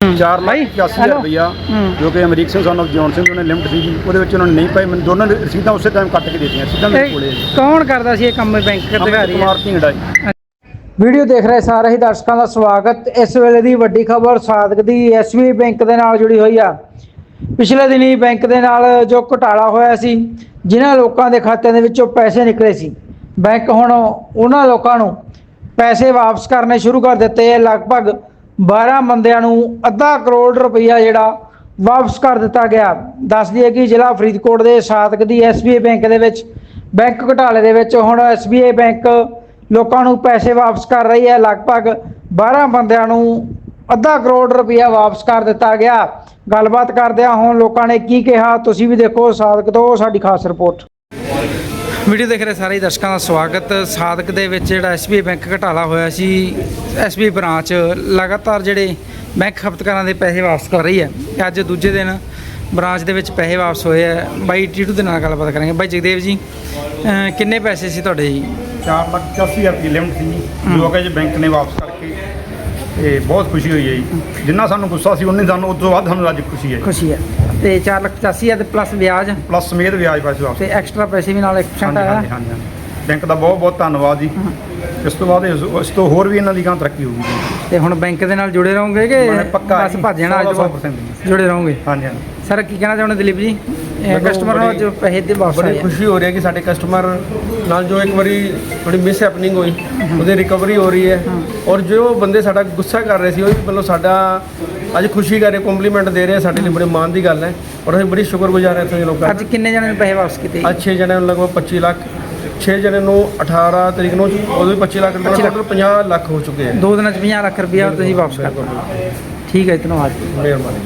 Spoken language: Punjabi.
4 ਭਾਈ, ਲੱਖ 81000 ਹੈਲੋ। ਰੁਪਇਆ ਹੂੰ। ਜੋ ਕਿ Amrik Singh son of John Singh ਉਹਨੇ ਲਿਮਟ ਸੀਗੀ ਉਹਦੇ ਵਿੱਚ ਉਹਨਾਂ ਨੇ ਨਹੀਂ ਪਾਈ ਮੈਨੂੰ ਦੋਨਾਂ ਨੇ ਰਸੀਦਾਂ ਉਸੇ ਟਾਈਮ ਕੱਟ ਕੇ ਦੇ ਦਿੱਤੀਆਂ ਸਿੱਧਾ ਮੇਰੇ ਕੋਲੇ ਕੌਣ ਕਰਦਾ ਸੀ ਇਹ ਕੰਮ ਬੈਂਕ ਅਧਿਕਾਰੀ? ਕੁਮਾਰ ਢਿੰਗੜਾ ਜੀ ਵੀਡੀਓ ਦੇਖ ਰਹੇ ਸਾਰੇ ਹੀ ਦਰਸ਼ਕਾਂ ਦਾ ਸਵਾਗਤ। ਇਸ ਵੇਲੇ ਦੀ ਵੱਡੀ ਖਬਰ ਸਾਦਕ ਦੀ ਐਸਬੀਆਈ ਬੈਂਕ ਦੇ ਨਾਲ ਜੁੜੀ ਹੋਈ ਆ। ਪਿਛਲੇ ਦਿਨੀ ਬੈਂਕ ਦੇ ਨਾਲ ਜੋ ਘੁਟਾਲਾ ਹੋਇਆ ਸੀ ਜਿਨ੍ਹਾਂ ਲੋਕਾਂ ਦੇ ਖਾਤਿਆਂ ਦੇ ਵਿੱਚੋਂ ਪੈਸੇ ਨਿਕਲੇ ਸੀ ਬੈਂਕ ਹੁਣ ਉਹਨਾਂ ਲੋਕਾਂ ਨੂੰ ਪੈਸੇ ਵਾਪਸ ਕਰਨੇ ਸ਼ੁਰੂ ਕਰ ਦਿੱਤੇ। ਹੈ ਲਗਭਗ 12 ਬੰਦਿਆਂ ਨੂੰ ਅੱਧਾ ਕਰੋੜ ਰੁਪਈਆ ਜਿਹੜਾ ਵਾਪਸ ਕਰ ਦਿੱਤਾ ਗਿਆ। ਦੱਸ ਦਈਏ ਕਿ ਜ਼ਿਲ੍ਹਾ ਫਰੀਦਕੋਟ ਦੇ ਸਾਦਕ ਦੀ ਐਸਬੀਆਈ ਬੈਂਕ ਦੇ ਵਿੱਚ, ਬੈਂਕ ਘੁਟਾਲੇ ਦੇ ਵਿੱਚ ਹੁਣ ਐਸਬੀਆਈ ਬੈਂਕ ਲੋਕਾਂ ਨੂੰ ਪੈਸੇ ਵਾਪਸ ਕਰ ਰਹੀ ਹੈ। ਲਗਭਗ 12 ਬੰਦਿਆਂ ਨੂੰ ਅੱਧਾ ਕਰੋੜ ਰੁਪਇਆ ਵਾਪਸ ਕਰ ਦਿੱਤਾ ਗਿਆ। ਗੱਲਬਾਤ ਕਰਦਿਆਂ ਹੁਣ ਲੋਕਾਂ ਨੇ ਕੀ ਕਿਹਾ। ਤੁਸੀਂ ਵੀ ਦੇਖੋ ਸਾਦਕ ਤੋਂ ਸਾਡੀ ਖਾਸ ਰਿਪੋਰਟ। ਵੀਡੀਓ ਦੇਖ ਰਹੇ ਸਾਰੇ ਦਰਸ਼ਕਾਂ ਦਾ ਸਵਾਗਤ। ਸਾਦਕ ਦੇ ਵਿੱਚ ਜਿਹੜਾ ਐਸਬੀਆਈ ਬੈਂਕ ਘਟਾਲਾ ਹੋਇਆ ਸੀ ਐਸਬੀਆਈ ਬ੍ਰਾਂਚ ਲਗਾਤਾਰ ਜਿਹੜੇ ਬੈਂਕ ਖਪਤਕਾਰਾਂ ਦੇ ਪੈਸੇ ਵਾਪਸ ਕਰ ਰਹੀ ਹੈ। ਅੱਜ ਦੂਜੇ ਦਿਨ ਬ੍ਰਾਂਚ ਦੇ ਵਿੱਚ ਪੈਸੇ ਵਾਪਸ ਹੋਏ ਆ ਬਾਈ ਟੀਟੂ ਦੇ ਨਾਲ ਗੱਲਬਾਤ ਕਰਾਂਗੇ। ਬਾਈ ਜਗਦੇਵ ਜੀ ਕਿੰਨੇ ਪੈਸੇ ਸੀ ਤੁਹਾਡੇ ਜੀ? 4 ਲੱਖ 81000 ਰੁਪਏ ਲਿਮਟ ਸੀ। ਜੋ ਕਿ ਜੀ ਬੈਂਕ ਨੇ ਵਾਪਸ ਕਰਕੇ ਤੇ ਬਹੁਤ ਖੁਸ਼ੀ ਹੋਈ ਹੈ ਜੀ। ਜਿੰਨਾ ਸਾਨੂੰ ਗੁੱਸਾ ਸੀ ਉਹਨੇ ਸਾਨੂੰ ਉਸ ਤੋਂ ਵੱਧ ਸਾਨੂੰ ਅੱਜ ਖੁਸ਼ੀ ਹੈ। ਖੁਸ਼ੀ ਹੈ। ਤੇ 4,85,000 ਤੇ ਪਲੱਸ ਵਿਆਜ। ਪਲੱਸ ਸਮੇਤ ਵਿਆਜ ਪੈਸੇ ਵਾਪਸ ਤੇ ਐਕਸਟਰਾ ਪੈਸੇ ਵੀ ਨਾਲ 1% ਹਾਂਜੀ ਆਇਆ। ਹਾਂਜੀ ਹਾਂਜੀ। ਬੈਂਕ ਦਾ ਬਹੁਤ ਬਹੁਤ ਧੰਨਵਾਦ ਜੀ। ਇਸ ਤੋਂ ਬਾਅਦ ਇਸ ਇਸ ਤੋਂ ਹੋਰ ਵੀ ਇਹਨਾਂ ਦੀ ਗਾਂ ਤਰੱਕੀ ਹੋਊਗੀ। ਜੀ। ਤੇ ਹੁਣ ਬੈਂਕ ਦੇ ਨਾਲ ਜੁੜੇ ਰਹੋਗੇ ਕਿ ਮੈਂ ਪੱਕਾ ਬਸ ਭੱਜ ਜਾਣਾ ਅੱਜ ਤੋਂ ਬਾਅਦ? 100% ਜੁੜੇ ਰਹੋਗੇ? ਹਾਂਜੀ ਹਾਂਜੀ। ਸਰ ਕੀ ਕਹਿਣਾ ਚਾਹੁੰਦੇ ਦਿਲੀਪ ਜੀ? ਕਸਟਮਰ ਨੂੰ ਜੋ ਪੈਸੇ ਦੇ ਵਾਪਸ ਬੜੀ। ਖੁਸ਼ੀ ਹੋ ਰਹੀ ਹੈ ਕਿ ਸਾਡੇ ਕਸਟਮਰ ਨਾਲ ਜੋ ਇੱਕ ਵਾਰੀ ਥੋੜੀ ਮਿਸ ਹੈਪਨਿੰਗ ਹੋਈ ਉਹਦੀ ਰਿਕਵਰੀ ਹੋ ਰਹੀ ਹੈ। ਔਰ ਜੋ ਬੰਦੇ ਸਾਡਾ ਗੁੱਸਾ ਕਰ ਰਹੇ ਸੀ ਉਹ ਵੀ ਮਤਲਬ ਸਾਡਾ ਅੱਜ ਖੁਸ਼ੀ ਕਰ ਰਹੇ ਕੰਪਲੀਮੈਂਟ ਦੇ ਰਹੇ ਸਾਡੇ ਲਈ ਬੜੇ ਮਾਣ ਦੀ ਗੱਲ ਹੈ। ਔਰ ਅਸੀਂ ਬੜੀ ਸ਼ੁਕਰਗੁਜ਼ਾਰ ਹਾਂ ਇੱਥੇ ਦੇ ਲੋਕਾਂ ਅੱਜ ਕਿੰਨੇ ਜਣੇ ਨੇ ਪੈਸੇ ਵਾਪਸ ਕੀਤੇ ਅੱਜ 6 ਜਣਿਆਂ ਨੂੰ ਲਗਭਗ 25 ਲੱਖ 6 ਜਣਿਆਂ ਨੂੰ 18 ਤਰੀਕ ਨੂੰ ਉਦੋਂ ਵੀ 25 ਲੱਖ ਲੱਖ। ਮਤਲਬ 50 ਲੱਖ ਹੋ ਚੁੱਕੇ ਹੈ ਦੋ ਦਿਨਾਂ ਚ 50 ਲੱਖ ਰੁਪਇਆ ਤੁਸੀਂ ਵਾਪਸ ਕਰ ਦਿਓ ਠੀਕ ਹੈ ਧੰਨਵਾਦ। ਮਿਹਰਬਾਨੀ।